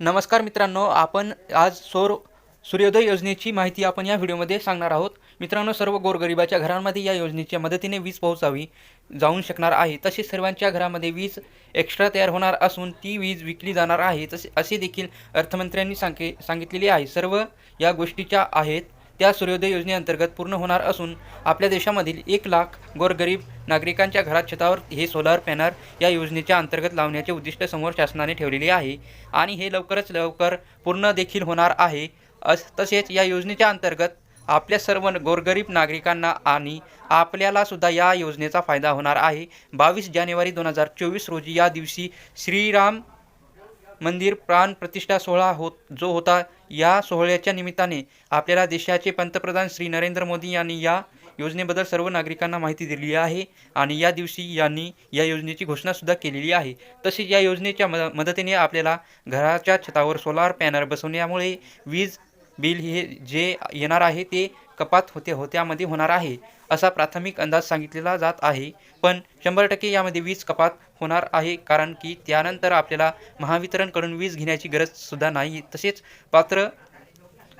नमस्कार मित्रांनो आपण आज सौर सूर्योदय योजनेची माहिती आपण या व्हिडिओमध्ये सांगणार आहोत. मित्रांनो सर्व गोरगरिबाच्या घरांमध्ये या योजनेच्या मदतीने वीज पोहोचावी जाऊन शकणार आहे. तसेच सर्वांच्या घरामध्ये वीज एक्स्ट्रा तयार होणार असून ती वीज विकली जाणार आहे. तसे असे देखील अर्थमंत्र्यांनी सांगे सांगितलेले आहे. सर्व या गोष्टीच्या आहेत. त्या सूर्योदय योजनेअंतर्गत पूर्ण होणार असून आपल्या देशामधील एक लाख गोरगरीब नागरिकांच्या घरात छतावर हे सोलार पॅनल या योजनेच्या अंतर्गत लावण्याचे उद्दिष्ट समोर शासनाने ठेवलेले आहे. आणि हे लवकरच लवकर पूर्ण देखील होणार आहे. अस तसेच या योजनेच्या अंतर्गत आपल्या सर्व गोरगरीब नागरिकांना आणि आपल्याला सुद्धा या योजनेचा फायदा होणार आहे. बावीस जानेवारी दोन हजार चोवीस रोजी या दिवशी श्रीराम मंदिर प्राण प्रतिष्ठा सोहळा होत जो होता या सोहळ्याच्या निमित्ताने आपल्याला देशाचे पंतप्रधान श्री नरेंद्र मोदी यांनी या योजनेबद्दल सर्व नागरिकांना माहिती दिली आहे आणि या दिवशी यांनी या योजनेची घोषणासुद्धा केलेली आहे. तसेच या योजनेच्या मद मदतीने आपल्याला घराच्या छतावर सोलार पॅनल बसवण्यामुळे वीज बिल हे जे येणार आहे ते कपात होते होत्यामध्ये होणार आहे असा प्राथमिक अंदाज सांगितलेला जात आहे. पण शंभर टक्के यामध्ये वीज कपात होणार आहे कारण की त्यानंतर आपल्याला महावितरणकडून वीज घेण्याची गरजसुद्धा नाही. तसेच पात्र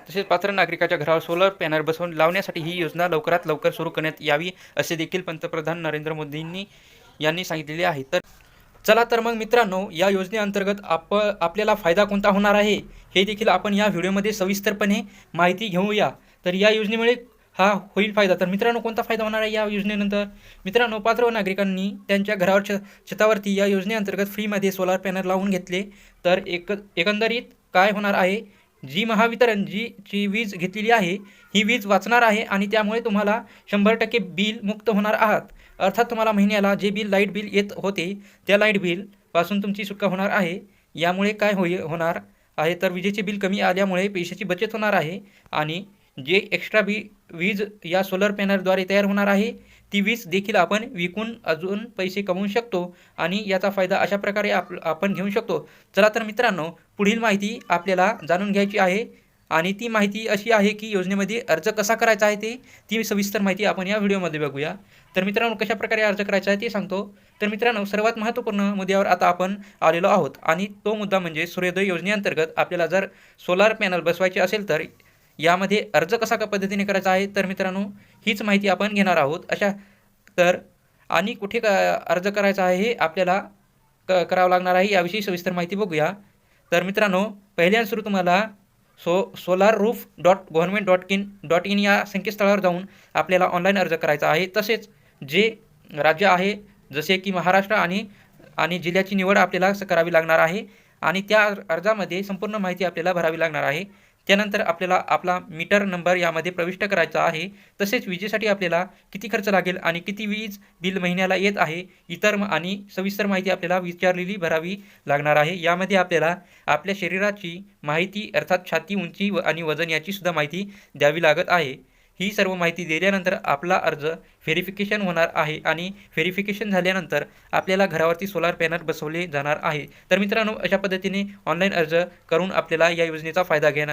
तसेच पात्र नागरिकाच्या घरावर सोलर पॅनल बसवून लावण्यासाठी ही योजना लवकरात लवकर सुरू करण्यात यावी असे देखील पंतप्रधान नरेंद्र मोदींनी यांनी सांगितलेले आहे. तर चला तर मग मित्रांनो या योजनेअंतर्गत आप आपल्याला फायदा कोणता होणार आहे हे देखील आपण या व्हिडिओमध्ये सविस्तरपणे माहिती घेऊया. तर या योजनेमुळे हा होईल फायदा. तर मित्रांनो कोणता फायदा होणार आहे या योजनेनंतर? मित्रांनो पात्र नागरिकांनी त्यांच्या घरावर छ छतावरती या योजनेअंतर्गत फ्रीमध्ये सोलार पॅनल लावून घेतले. तर एक एकंदरीत काय होणार आहे? जी महावितरण जी जी वीज घेतलेली आहे ही वीज वाचणार आहे आणि त्यामुळे तुम्हाला शंभर टक्के बिल मुक्त होणार आहात. अर्थात तुम्हाला महिन्याला जे बिल लाइट बिल येत होते त्या लाइट बिलपासून तुमची सुटका होणार आहे. यामुळे काय होई होणार आहे? तर विजेचे बिल कमी आल्यामुळे पैशाची बचत होणार आहे आणि जे एक्स्ट्रा बी वीज या सोलर पॅनलद्वारे तयार होणार आहे ती वीज देखील आपण विकून अजून पैसे कमवू शकतो आणि याचा फायदा अशा प्रकारे आप आपण घेऊ शकतो. चला तर मित्रांनो पुढील माहिती आपल्याला जाणून घ्यायची आहे आणि ती माहिती अशी आहे की योजनेमध्ये अर्ज कसा करायचा आहे ते ती सविस्तर माहिती आपण या व्हिडिओमध्ये बघूया. तर मित्रांनो कशा प्रकारे अर्ज करायचा आहे ते सांगतो. तर मित्रांनो सर्वात महत्त्वपूर्ण मुद्द्यावर आता आपण आलेलो आहोत आणि तो मुद्दा म्हणजे सूर्योदय योजनेअंतर्गत आपल्याला जर सोलार पॅनल बसवायचे असेल तर यामध्ये अर्ज कसा का पद्धतीने करायचा आहे? तर मित्रांनो हीच माहिती आपण घेणार आहोत. अशा तर आणि कुठे क अर्ज करायचा आहे हे आपल्याला क करावं लागणार आहे. याविषयी सविस्तर माहिती बघूया. तर मित्रांनो पहिल्यांदा सुरू तुम्हाला so solar roof dot government dot in dot in या संकेतस्थळावर जाऊन आपल्याला ऑनलाईन अर्ज करायचा आहे. तसेच जे राज्य आहे जसे की महाराष्ट्र आणि आणि जिल्ह्याची निवड आपल्याला स- करावी लागणार आहे. आणि त्या अर्जामध्ये संपूर्ण माहिती आपल्याला भरावी लागणार आहे. त्यानंतर आपल्याला आपला मीटर नंबर यामध्ये प्रविष्ट करायचा आहे. तसेच विजेसाठी आपल्याला किती खर्च लागेल आणि किती वीज बिल महिन्याला येत आहे इतर म- आणि सविस्तर माहिती आपल्याला विचारलेली भरावी लागणार आहे. यामध्ये आपल्याला आपल्या शरीराची माहिती अर्थात छाती उंची व आणि वजन याची सुद्धा माहिती द्यावी लागत आहे. ही सर्व माहिती दिल्यानंतर आपला अर्ज व्हेरिफिकेशन होणार आहे आणि व्हेरिफिकेशन झाल्यानंतर आपल्याला घरावरती सोलार पॅनल बसवले जाणार आहे. तर मित्रांनो अशा पद्धतीने ऑनलाईन अर्ज करून आपल्याला या योजनेचा फायदा घेणं